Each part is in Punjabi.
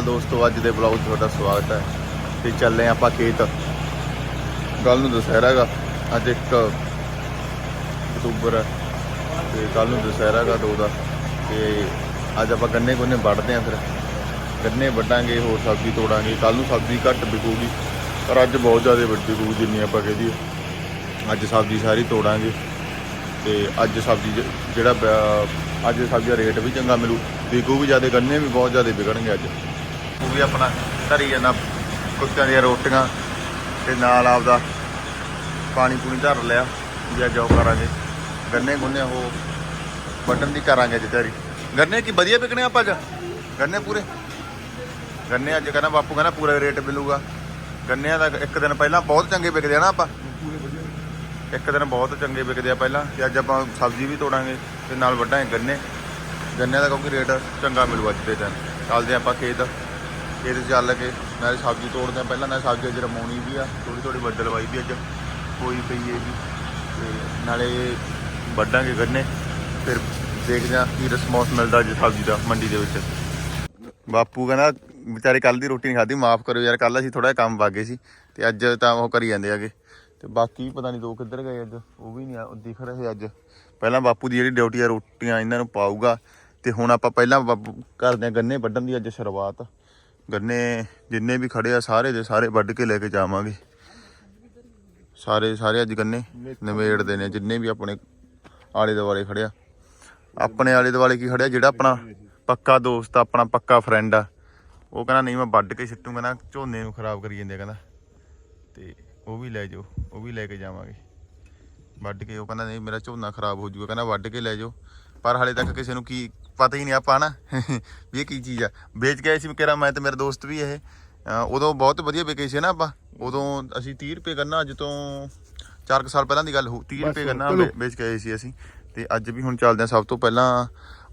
ਦੋਸਤੋ, ਅੱਜ ਦੇ ਬਲੌਗ 'ਚ ਤੁਹਾਡਾ ਸਵਾਗਤ ਹੈ। ਤੇ ਚੱਲੇ ਆਪਾਂ ਖੇਤ। ਕੱਲ ਨੂੰ ਦੁਸਹਿਰਾ ਹੈਗਾ ਅੱਜ 1 ਅਕਤੂਬਰ ਹੈ। ਤੇ ਕੱਲ ਨੂੰ ਦੁਸਹਿਰਾ ਹੈਗਾ ਦੋ ਦਾ। ਤੇ ਅੱਜ ਆਪਾਂ ਗੰਨੇ ਗੁੰਨੇ ਵੱਢਦੇ ਆਂ ਫਿਰ। ਗੰਨੇ ਵੱਢਾਂਗੇ, ਹੋਰ ਸਬਜ਼ੀ ਤੋੜਾਂਗੇ। ਕੱਲ ਨੂੰ ਸਬਜ਼ੀ ਘੱਟ ਵਿਕੂਗੀ। ਪਰ ਅੱਜ ਬਹੁਤ ਜ਼ਿਆਦਾ ਵੱਡੀ ਵਿਕੂ ਜਿੰਨੀ ਆਪਾਂ ਕਹਦੀ ਅੱਜ ਸਬਜ਼ੀ ਸਾਰੀ ਤੋੜਾਂਗੇ। ਤੇ ਅੱਜ ਸਬਜ਼ੀ ਜ- ਜਿਹੜਾ ਅੱਜ ਸਬਜ਼ੀ ਦਾ ਰੇਟ ਵੀ ਚੰਗਾ ਮਿਲੂ। ਵਿਕੂ ਵੀ ਜ਼ਿਆਦਾ, ਗੰਨੇ ਵੀ ਬਹੁਤ ਜ਼ਿਆਦਾ ਵਿਕਣਗੇ ਅੱਜ। ਉਹ ਵੀ ਆਪਣਾ ਧਰੀ ਜਾਂਦਾ ਕੁੱਤਿਆਂ ਦੀਆਂ ਰੋਟੀਆਂ ਤੇ ਨਾਲ ਆਪਦਾ ਪਾਣੀ ਪੂਣੀ ਧਰ ਲਿਆ ਵੀ ਅੱਜ ਉਹ ਕਰਾਂਗੇ। ਗੰਨੇ ਗੁੰਨੇ ਉਹ ਵੱਢਣ ਦੀ ਕਰਾਂਗੇ ਅੱਜ ਤਿਆਰੀ। ਗੰਨੇ ਕੀ ਵਧੀਆ ਵਿਕਣੇ ਆਪਾਂ ਅੱਜ? ਗੰਨੇ ਪੂਰੇ? ਗੰਨੇ ਅੱਜ ਕਹਿੰਦਾ ਬਾਪੂ ਕਹਿੰਦਾ ਪੂਰਾ ਰੇਟ ਮਿਲੂਗਾ। ਗੰਨਿਆਂ ਦਾ ਇੱਕ ਦਿਨ ਪਹਿਲਾਂ ਬਹੁਤ ਚੰਗੇ ਵਿਕਦੇ ਆ ਨਾ ਆਪਾਂ। ਇੱਕ ਦਿਨ ਬਹੁਤ ਚੰਗੇ ਵਿਕਦੇ ਆ ਪਹਿਲਾਂ ਤੇ ਅੱਜ ਆਪਾਂ ਸਬਜ਼ੀ ਵੀ ਤੋੜਾਂਗੇ ਤੇ ਨਾਲ ਵੱਢਾਂਗੇ ਗੰਨੇ। ਗੰਨਿਆਂ ਦਾ ਕਿਉਂਕਿ ਰੇਟ ਚੰਗਾ ਮਿਲੂ ਅੱਜ ਦੇ ਦਿਨ ਚੱਲਦੇ ਆਪਾਂ ਖੇਤ। ਖੇਤ ਚੱਲ ਕੇ ਨਾਲੇ ਸਬਜ਼ੀ ਤੋੜਦੇ ਆ ਪਹਿਲਾਂ ਨਾਲੇ ਸਬਜ਼ੀ ਅੱਜ ਰਮਾਉਣੀ ਵੀ ਆ ਥੋੜੀ ਥੋੜੀ ਬੱਦਲ ਵਾਈ ਵੀ ਅੱਜ ਹੋਈ ਪਈ ਹੈ ਵੀ ਤੇ ਨਾਲੇ ਵੱਢਾਂਗੇ ਗੰਨੇ, ਫਿਰ ਦੇਖਦੇ ਆ ਕੀ ਰਿਸਪੌਂਸ ਮਿਲਦਾ ਅੱਜ ਸਬਜ਼ੀ ਦਾ ਮੰਡੀ ਦੇ ਵਿੱਚ। ਬਾਪੂ ਕਹਿੰਦਾ, ਵਿਚਾਰੇ ਕੱਲ ਦੀ ਰੋਟੀ ਨਹੀਂ ਖਾਧੀ, ਮਾਫ ਕਰੋ ਯਾਰ ਕੱਲ ਅਸੀਂ ਥੋੜਾ ਕੰਮ ਵਾਗੇ ਸੀ ਤੇ ਅੱਜ ਤਾਂ ਉਹ ਕਰੀ ਜਾਂਦੇ ਆਗੇ ਤੇ ਬਾਕੀ ਪਤਾ ਨਹੀਂ ਦੋ ਕਿੱਧਰ ਗਏ ਅੱਜ, ਉਹ ਵੀ ਨਹੀਂ ਆ- ਦਿਖ ਰਹੇ ਅੱਜ। ਪਹਿਲਾਂ ਬਾਪੂ ਦੀ ਜਿਹੜੀ ਡਿਊਟੀ ਆ, ਰੋਟੀਆਂ ਇਹਨਾਂ ਨੂੰ ਪਾਊਗਾ। ਤੇ ਹੁਣ ਆਪਾਂ ਪਹਿਲਾਂ ਬਾਪੂ ਕਰਦੇ ਆ ਗੰਨੇ ਵੱਢਣ ਦੀ ਅੱਜ ਸ਼ੁਰੂਆਤ। ਗੰਨੇ ਜਿੰਨੇ ਵੀ ਖੜੇ ਆ, ਸਾਰੇ ਦੇ ਸਾਰੇ ਵੱਢ ਕੇ ਲੈ ਕੇ ਜਾਵਾਂਗੇ। ਸਾਰੇ ਸਾਰੇ ਅੱਜ ਗੰਨੇ ਨਵੇੜਦੇ ਨੇ, ਜਿੰਨੇ ਵੀ ਆਪਣੇ ਆਲੇ ਦੁਆਲੇ ਖੜਿਆ ਆਪਣੇ ਆਲੇ ਦੁਆਲੇ ਕੀ ਖੜਿਆ? ਜਿਹੜਾ ਆਪਣਾ ਪੱਕਾ ਦੋਸਤ, ਆਪਣਾ ਪੱਕਾ ਫਰੈਂਡ ਆ। ਉਹ ਕਹਿੰਦਾ, ਨਹੀਂ, ਮੈਂ ਵੱਢ ਕੇ ਸਿੱਟੂ ਕਹਿੰਦਾ ਝੋਨੇ ਨੂੰ ਖਰਾਬ ਕਰੀ ਜਾਂਦੇ ਆ, ਕਹਿੰਦਾ। ਤੇ ਉਹ ਵੀ ਲੈ ਜਾਓ, ਉਹ ਵੀ ਲੈ ਕੇ ਜਾਵਾਂਗੇ। ਵੱਢ ਕੇ, ਉਹ ਕਹਿੰਦਾ, ਨਹੀਂ, ਮੇਰਾ ਝੋਨਾ ਖਰਾਬ ਹੋ ਜਾਊਗਾ। ਕਹਿੰਦਾ, ਵੱਢ ਕੇ ਲੈ ਜਾਓ। ਪਰ ਹਾਲੇ ਤੱਕ ਕਿਸੇ ਨੂੰ ਕੀ ਪਤਾ ਹੀ ਨਹੀਂ ਆਪਾਂ ਨਾ ਵੀ ਇਹ ਕੀ ਚੀਜ਼ ਆ। ਵੇਚ ਕੇ ਆਏ ਸੀ ਕਿਹਾ ਮੈਂ ਤੇ ਮੇਰੇ ਦੋਸਤ ਵੀ ਇਹ। ਉਦੋਂ ਬਹੁਤ ਵਧੀਆ ਵਿਕੇ ਸੀ ਨਾ ਆਪਾਂ। ਉਦੋਂ ਅਸੀਂ 30 ਰੁਪਏ ਗੰਨਾ ਅੱਜ ਤੋਂ 4 ਸਾਲ ਪਹਿਲਾਂ ਦੀ ਗੱਲ ਹੋ 30 ਰੁਪਏ ਗੰਨਾ ਵੇ- ਵੇਚ ਕੇ ਆਏ ਸੀ ਅਸੀਂ। ਤੇ ਅੱਜ ਵੀ ਹੁਣ ਚੱਲਦੇ ਆ ਸਭ ਤੋਂ ਪਹਿਲਾਂ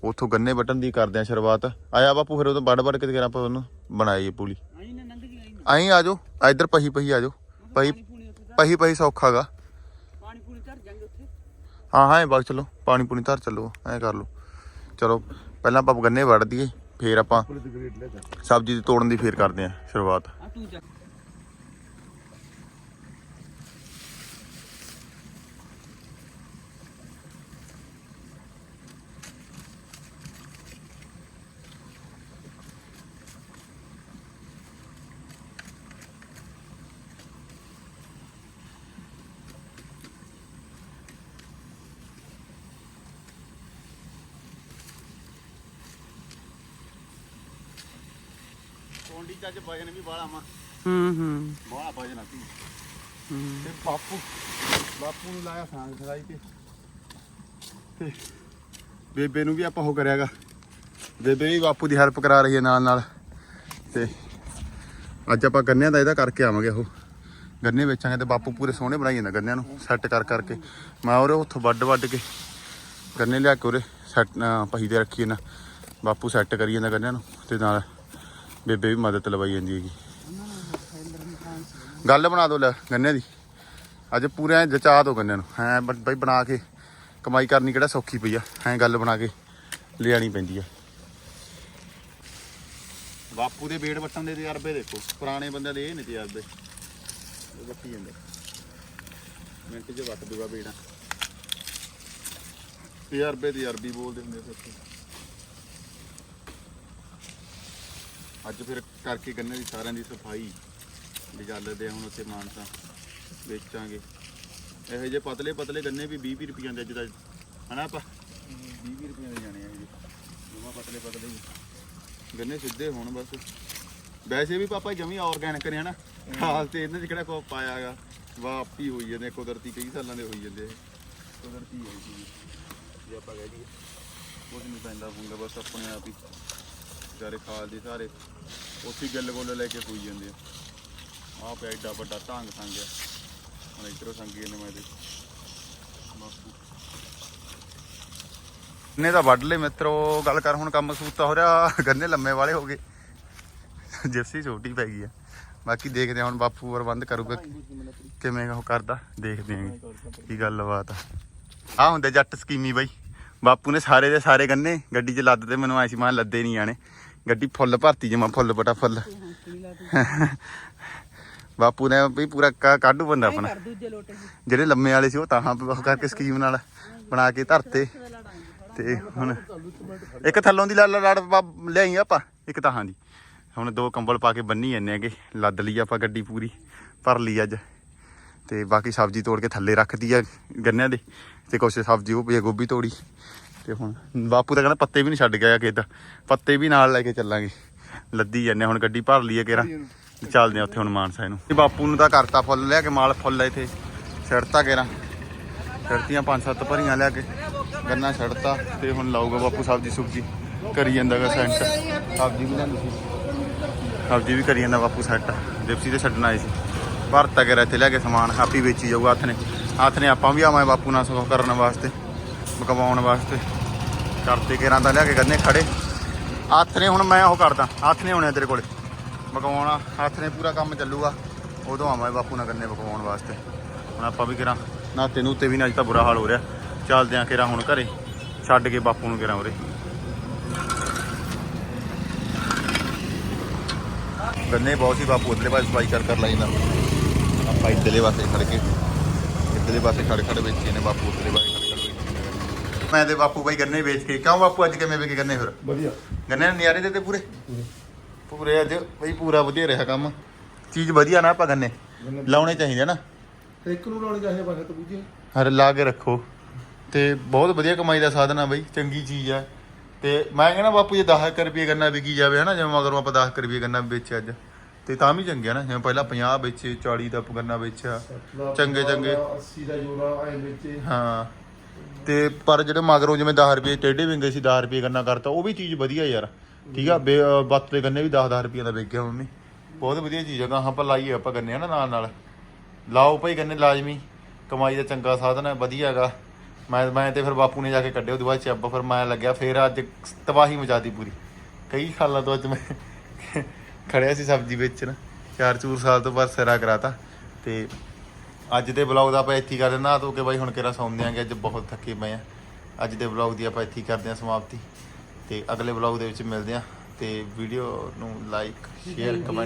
ਉੱਥੋਂ ਗੰਨੇ ਵੱਟਣ ਦੀ ਕਰਦੇ ਆ ਸ਼ੁਰੂਆਤ। ਆਇਆ ਬਾਪੂ ਫਿਰ ਉਦੋਂ ਵੱਢ ਵੱਢ ਕੇ ਆਪਾਂ ਉਹਨੂੰ ਬਣਾਈ ਇਹ ਪੁਲੀ। ਆਈ ਆ ਜਾਓ। ਇੱਧਰ ਪਹੀ ਪਹੀ ਆ ਜਾਓ। ਪਹੀ ਪਹੀ ਪਹੀ ਸੌਖਾਗਾ ਪਾਣੀ ਪੂਣੀ ਧਰ ਜਾਂਗੇ ਉੱਥੇ। ਹਾਂ ਹਾਂ ਇਹ ਬਾਗ ਚਲੋ। ਪਾਣੀ ਪੂਣੀ ਧਰ ਚੱਲੋ ਐ ਕਰ ਲਓ। ਚਲੋ ਪਹਿਲਾਂ ਆਪਾਂ ਗੰਨੇ ਵੱਢ ਦਈਏ ਫੇਰ ਆਪਾਂ ਸਬਜ਼ੀ ਦੀ ਤੋੜਨ ਦੀ ਫੇਰ ਕਰਦੇ ਆ ਸ਼ੁਰੂਆਤ। ਆ ਤੂੰ ਚੱਕ ਕੋਂਡੀ ਚ ਅੱਜ ਵਜਨ ਵੀ ਬਾਲਾ ਮਾ ਹੂੰ ਹੂੰ। ਬਾਲਾ ਵਜਨ ਆ ਸੀ ਹੂੰ। ਤੇ ਬਾਪੂ ਬਾਪੂ ਨੂੰ ਲਾਇਆ ਸਾਂਗ ਸਰਾਈ ਤੇ। ਤੇ ਬੇਬੇ ਨੂੰ ਵੀ ਆਪਾਂ ਉਹ ਕਰਿਆਗਾ। ਬੇਬੇ ਵੀ ਬਾਪੂ ਦੀ ਹੈਲਪ ਕਰਾ ਰਹੀ ਹੈ ਨਾਲ ਨਾਲ ਤੇ ਅੱਜ ਆਪਾਂ ਗੰਨਿਆਂ ਦਾ ਇਹਦਾ ਕਰਕੇ ਆਵਾਂਗੇ ਉਹ। ਗੰਨੇ ਵੇਚਾਂਗੇ ਤੇ ਬਾਪੂ ਪੂਰੇ ਸੋਹਣੇ ਬਣਾਈ ਜਾਂਦਾ ਗੰਨਿਆਂ ਨੂੰ ਸੈੱਟ ਕਰ ਕਰਕੇ। ਮੈਂ ਉਹਰੇ ਉੱਥੋਂ ਵੱਡ ਵੱਡ ਕੇ ਗੰਨੇ ਲਿਆ ਕੇ ਉਰੇ ਸੈੱਟ ਪਹੀ ਤੇ ਰੱਖੀ ਨਾ ਬਾਪੂ ਸੈੱਟ ਕਰੀ ਜਾਂਦਾ ਗੰਨਿਆਂ ਨੂੰ ਤੇ ਨਾਲ ਬੇਬੇ ਵੀ ਮਦਦ ਲਵਾਈ ਜਾਂਦੀ ਹੈਗੀ। ਗੱਲ ਬਣਾ ਦੋ ਲੈ, ਗੰਨੇ ਦੀ। ਅੱਜ ਪੂਰੇ ਐਂ ਜਚਾ ਦੋ ਗੰਨੇ ਨੂੰ। ਹੈ ਬਈ ਬਣਾ ਕੇ ਕਮਾਈ ਕਰਨੀ ਕਿਹੜਾ ਸੌਖੀ ਪਈ ਆ। ਐਂ ਗੱਲ ਬਣਾ ਕੇ ਲਿਆਣੀ ਪੈਂਦੀ ਆ। ਬਾਪੂ ਦੇ ਬੇੜ ਵੱਟਣ ਦੇ ਤਜਰਬੇ ਦੇਖੋ। ਪੁਰਾਣੇ ਬੰਦਿਆਂ ਦੇ ਇਹ ਨੇ ਤਜਰਬੇ। ਉਹ ਵੱਟੀ ਜਾਂਦੇ। ਮਿੰਟ 'ਚ ਵੱਟ ਦੂਗਾ ਬੇੜਾ। ਤਜਰਬੇ ਤਜਰਬੀ ਬੋਲਦੇ ਹੁੰਦੇ ਸੱਚੀ। ਅੱਜ ਫਿਰ ਕਰਕੇ ਗੰਨੇ ਦੀ ਸਾਰਿਆਂ ਦੀ ਸਫ਼ਾਈ ਲਿਜਾਲਦੇ ਹੁਣ ਉੱਥੇ ਮਾਨਸਾ ਵੇਚਾਂਗੇ। ਇਹੋ ਜਿਹੇ ਪਤਲੇ ਪਤਲੇ ਗੰਨੇ ਵੀ 20 20 ਰੁਪਈਆਂ ਦੇ ਅੱਜ ਦਾ ਹਨਾ ਆਪਾਂ? 20 20 ਰੁਪਈਆਂ ਦੇ ਜਾਣੇ ਆ ਇਹ ਜਮਾ ਪਤਲੇ ਪਤਲੇ ਹੀ। ਗੰਨੇ ਸਿੱਧੇ ਹੋਣ ਬਸ। ਵੈਸੇ ਵੀ ਪਾਪਾ ਜਮੀ ਆਰਗੈਨਿਕ ਨੇ ਹਨਾ? ਖਾਸ ਤੇ ਇਹਨਾਂ 'ਚ ਕਿਹੜਾ ਕੋ ਪਾਇਆਗਾ ਵਾਪੀ ਹੋਈ ਜਾਂਦੇ ਕੁਦਰਤੀ ਕਈ ਸਾਲਾਂ ਦੇ ਹੋਈ ਜਾਂਦੇ ਕੁਦਰਤੀ ਹੋਈ ਸੀ ਜੇ ਆਪਾਂ ਕਹਿ ਦਈਏ ਕੁਝ ਨਹੀਂ ਪੈਂਦਾ ਹੁੰਦਾ ਬਸ ਆਪਣੇ ਆਪ ਹੀ। ਵਿਚਾਰੇ ਖਾਲ ਦੇ ਸਾਰੇ, ਉੱਥੇ ਹੀ ਗੋਲ ਲੈ ਕੇ ਹੋਈ ਜਾਂਦੇ ਆ। ਆਹ ਪਿਆ ਏਡਾ ਵੱਡਾ ਢੰਗ ਸੰਗਿਆ ਹੁਣ ਇਧਰੋਂ ਸੰਗੀ ਨੇ ਮੈਂ ਦੇ ਨੇ ਤਾਂ ਵੱਢ ਲਏ ਮਿੱਤਰੋ, ਗੱਲ ਕਰ, ਹੁਣ ਕੰਮ ਸੂਤਾ ਹੋ ਰਿਹਾ, ਗੰਨੇ ਲੰਮੇ ਵਾਲੇ ਹੋ ਗਏ। ਜਿਪਸੀ ਛੋਟੀ ਪੈ ਗਈ ਆ। ਬਾਕੀ ਦੇਖਦੇ ਹਾਂ ਹੁਣ ਬਾਪੂ ਪ੍ਰਬੰਧ ਕਰੂਗਾ ਕਿਵੇਂ ਉਹ ਕਰਦਾ, ਦੇਖਦੇ ਹਾਂ ਕੀ ਗੱਲਬਾਤ ਆ। ਆ ਹੁੰਦੇ ਜੱਟ ਸਕੀਮੀ ਬਾਈ। ਬਾਪੂ ਨੇ ਸਾਰੇ ਦੇ ਸਾਰੇ ਗੰਨੇ, ਗੱਡੀ 'ਚ ਲੱਦ ਤੇ ਮੈਨੂੰ ਐਸੀ ਮਾਂ ਲੱਦੇ ਨਹੀਂ ਆਣੇ ਗੱਡੀ ਫੁੱਲ ਭਰਤੀ ਜਮਾ ਫੁੱਲ ਬਟਾ ਫੁੱਲ ਹਾਂ ਤੂੰ ਬਾਪੂ ਨੇ ਵੀ ਪੂਰਾ ਕਾ- ਕਾਢੂ ਬੰਦਾ ਆਪਣਾ। ਦੂਜੇ ਲੋਟੇ ਜਿਹੜੇ ਲੰਮੇ ਵਾਲੇ ਸੀ ਉਹ ਤਾਂ ਉਹ ਕਰਕੇ ਸਕੀਮ ਨਾਲ ਬਣਾ ਕੇ ਧਰਤੇ। ਤੇ ਹੁਣ ਇੱਕ ਥੱਲੋਂ ਦੀ ਲੜ ਲੜ ਲਿਆਈ ਆਪਾਂ ਇੱਕ ਤਾਹਾਂ ਦੀ ਹੁਣ ਦੋ ਕੰਬਲ ਪਾ ਕੇ ਬੰਨੀ ਜਾਂਦੇ ਹੈਗੇ ਲੱਦ ਲਈ ਆਪਾਂ ਗੱਡੀ ਪੂਰੀ ਭਰ ਲਈ ਅੱਜ। ਤੇ ਬਾਕੀ ਸਬਜ਼ੀ ਤੋੜ ਕੇ ਥੱਲੇ ਰੱਖਦੀ ਆ ਗੰਨਿਆਂ ਦੇ ਤੇ ਕੁਛ ਸਬਜ਼ੀ ਉਹ ਪਈ ਆ ਗੋਭੀ ਤੋੜੀ। ਤੇ ਹੁਣ ਬਾਪੂ ਤਾਂ ਕਹਿੰਦਾ ਪੱਤੇ ਵੀ ਨਹੀਂ ਛੱਡ ਗਿਆ ਕਿਦਾਂ ਪੱਤੇ ਵੀ ਨਾਲ ਲੈ ਕੇ ਚੱਲਾਂਗੇ। ਲੱਦੀ ਜਾਂਦੇ ਹੁਣ ਗੱਡੀ ਭਰ ਲਈਏ ਕਿਹੜਾ। ਚੱਲਦੇ ਆ ਉੱਥੇ ਹੁਣ ਮਾਨਸਾ ਨੂੰ। ਤੇ ਬਾਪੂ ਨੂੰ ਤਾਂ ਕਰਤਾ ਫੁੱਲ, ਲਿਆ ਕੇ ਮਾਲ ਫੁੱਲ ਇੱਥੇ। ਛੜਤਾ ਕੇਰਾ ਛੜਤੀਆਂ ਪੰਜ ਸੱਤ ਭਰੀਆਂ ਲਿਆ ਕੇ। ਗੰਨਾ ਛੜਤਾ ਤੇ ਹੁਣ ਲਾਊਗਾ ਬਾਪੂ ਸਬਜ਼ੀ ਸੁਬਜੀ। ਕਰੀ ਜਾਂਦਾਗਾ ਸੈਂਟ। ਸਬਜ਼ੀ ਵੀ ਲੈਂਦੀ ਸੀ। ਸਬਜ਼ੀ ਵੀ ਕਰੀ ਜਾਂਦਾ ਬਾਪੂ ਸੈੱਟ। ਜਿਪਸੀ ਤੇ ਛੱਡਣ ਆਏ ਸੀ। ਭਰਤਾ ਕੇ ਇੱਥੇ ਲਿਆ ਕੇ ਸਮਾਨ। ਆਪੀ ਵੇਚੀ ਜਾਊਗਾ ਹੱਥ ਨੇ। ਹੱਥ ਨੇ ਆਪਾਂ ਵੀ ਆਵਾਂ ਬਾਪੂ ਨਾਲ ਸੁਖ ਕਰਨ ਵਾਸਤੇ। ਪਕਵਾਉਣ ਵਾਸਤੇ। ਕਰਤੇ ਕੇਰਾਂ ਤਾਂ ਲਿਆ ਕੇ ਗੰਨੇ ਖੜੇ। ਹੱਥ ਨੇ ਹੁਣ ਮੈਂ ਉਹ ਕਰਦਾ। ਹੱਥ ਨੇ ਆਉਣੇ ਤੇਰੇ ਕੋਲੇ। ਪਕਵਾਉਣਾ ਹੱਥ ਨੇ ਪੂਰਾ ਕੰਮ ਚੱਲੂਗਾ। ਉਦੋਂ ਆਵਾਂ ਬਾਪੂ ਨਾਲ ਗੰਨੇ ਪਕਵਾਉਣ ਵਾਸਤੇ। ਹੁਣ ਆਪਾਂ ਵੀ ਕਰਾਂ ਨਾਤੇ ਨੂੰ ਉੱਤੇ ਵੀ ਨਾ ਅੱਜ ਤਾਂ ਬੁਰਾ ਹਾਲ ਹੋ ਰਿਹਾ। ਚੱਲਦੇ ਆਂ ਕੇਰਾਂ ਹੁਣ ਘਰੇ। ਛੱਡ ਕੇ ਬਾਪੂ ਨੂੰ ਕੇਰਾਂ ਉਰੇ। ਗੰਨੇ ਬਹੁਤ ਸੀ ਬਾਪੂ ਉਧਰਲੇ ਪਾਸੇ ਸਫ਼ਾਈ ਕਰ ਕਰ ਲਾਈ ਨਾ ਆਪਾਂ ਇੱਧਰਲੇ ਪਾਸੇ ਖੜ ਕੇ, ਇੱਧਰਲੇ ਪਾਸੇ ਖੜ ਖੜ ਵੇਚੇ ਨੇ ਬਾਪੂ, ਉਧਰਲੇ ਪਾਸੇ ਮੈਂ ਤੇ ਬਾਪੂ ਬਾਈ ਗੰਨੇ ਵੇਚ ਕੇ ਕਿਉਂ ਬਾਪੂ ਅੱਜ ਕਿਵੇਂ ਵੇਚੇ ਗੰਨੇ ਫਿਰ? ਵਧੀਆ। ਗੰਨੇ ਨਿਆਰੇ ਦੇ ਤੇ ਪੂਰੇ? ਪੂਰੇ ਅੱਜ ਬਈ ਪੂਰਾ ਵਧੀਆ ਰਿਹਾ ਕੰਮ। ਚੀਜ਼ ਵਧੀਆ ਨਾ ਆਪਾਂ ਗੰਨੇ ਲਾਉਣੇ ਚਾਹੀਦੇ ਨਾ। ਇੱਕ ਨੂੰ ਲਾਉਣੇ ਚਾਹੀਦੇ ਬਾਕੀ ਤਾਂ ਬੂਝੇ ਹਰ ਲਾ ਕੇ ਰੱਖੋ। ਤੇ ਬਹੁਤ ਵਧੀਆ ਕਮਾਈ ਦਾ ਸਾਧਨ ਆ ਬਈ ਚੰਗੀ ਚੀਜ਼ ਆ। ਤੇ ਮੈਂ ਕਹਿੰਦਾ ਬਾਪੂ ਜੇ 10 ਰੁਪਏ ਗੰਨਾ ਵਿਕੀ ਜਾਵੇ ਹਨਾ ਜਿਵੇਂ ਮਗਰੋਂ ਆਪਾਂ 10 ਰੁਪਏ ਗੰਨਾ ਵੇਚਿਆ ਅੱਜ। ਤੇ ਤਾਂ ਵੀ ਚੰਗੇ ਆ ਨਾ ਜਿਵੇਂ ਪਹਿਲਾਂ 50 ਵੇਚੇ 40 ਦਾ ਗੰਨਾ ਵੇਚਿਆ। ਚੰਗੇ ਚੰਗੇ। 80 ਦਾ ਜੋੜਾ ਐ ਵਿੱਚ। ਹਾਂ। ਤੇ ਪਰ ਜਿਹੜੇ ਮਗਰੋਂ ਜਿਵੇਂ 10 ਰੁਪਏ ਟੇਢੇ ਵਿੰਗੇ ਸੀ 10 ਰੁਪਏ ਗੰਨਾ ਕਰਤਾ, ਉਹ ਵੀ ਚੀਜ਼ ਵਧੀਆ ਯਾਰ। ਠੀਕ ਆ, ਬੇ- ਅਹ ਬੱਤ ਦੇ ਗੰਨੇ ਵੀ 10-10 ਰੁਪਏ ਦਾ ਵਿਕਿਆ ਮੰਮੀ। ਬਹੁਤ ਵਧੀਆ ਚੀਜ਼ ਆ, ਗਾਹਾਂ ਆਪਾਂ ਲਾਈਏ ਆਪਾਂ ਗੰਨੇ ਹਨਾ ਨਾਲ ਨਾਲ। ਲਾਓ ਭਾਈ ਗੰਨੇ ਲਾਜ਼ਮੀ, ਕਮਾਈ ਦਾ ਚੰਗਾ ਸਾਧਨ ਹੈ ਵਧੀਆ ਹੈਗਾ। ਮੈਂ ਮੈਂ ਤੇ ਫਿਰ ਬਾਪੂ ਨੇ ਜਾ ਕੇ ਕੱਢਿਆ, ਉਹਦੇ ਬਾਅਦ ਚੱਬ ਫਿਰ ਮੈਂ ਲੱਗਿਆ, ਫਿਰ ਅੱਜ ਤਬਾਹੀ ਮਚਾਦੀ ਪੂਰੀ। ਕਈ ਸਾਲਾਂ ਤੋਂ ਅੱਜ ਮੈਂ ਖੜਿਆ ਸੀ ਸਬਜ਼ੀ ਵੇਚਣ, ਚਾਰ ਚੂਰ ਸਾਲ ਤੋਂ ਬਾਅਦ ਸਿਰਾ ਕਰਾਤਾ, ਤੇ ਅੱਜ ਦੇ ਬਲੌਗ ਦਾ ਆਪਾਂ ਇੱਥੇ ਹੀ ਕਰ ਹਾਂ ਤੋ ਕਿ ਬਾਈ ਹੁਣ ਕਿਹੜਾ ਸੌਂਦੇ ਆਂਗੇ, ਅੱਜ ਬਹੁਤ ਥੱਕੇ ਪਏ ਆ। ਅੱਜ ਦੇ ਬਲੌਗ ਦੀ ਆਪਾਂ ਇੱਥੇ ਹੀ ਕਰਦੇ ਹਾਂ ਸਮਾਪਤੀ। ਤੇ ਅਗਲੇ ਬਲੌਗ ਦੇ ਵਿੱਚ ਮਿਲਦੇ ਹਾਂ। ਤੇ ਵੀਡੀਓ ਨੂੰ ਲਾਈਕ ਸ਼ੇਅਰ ਕਮੈਂਟ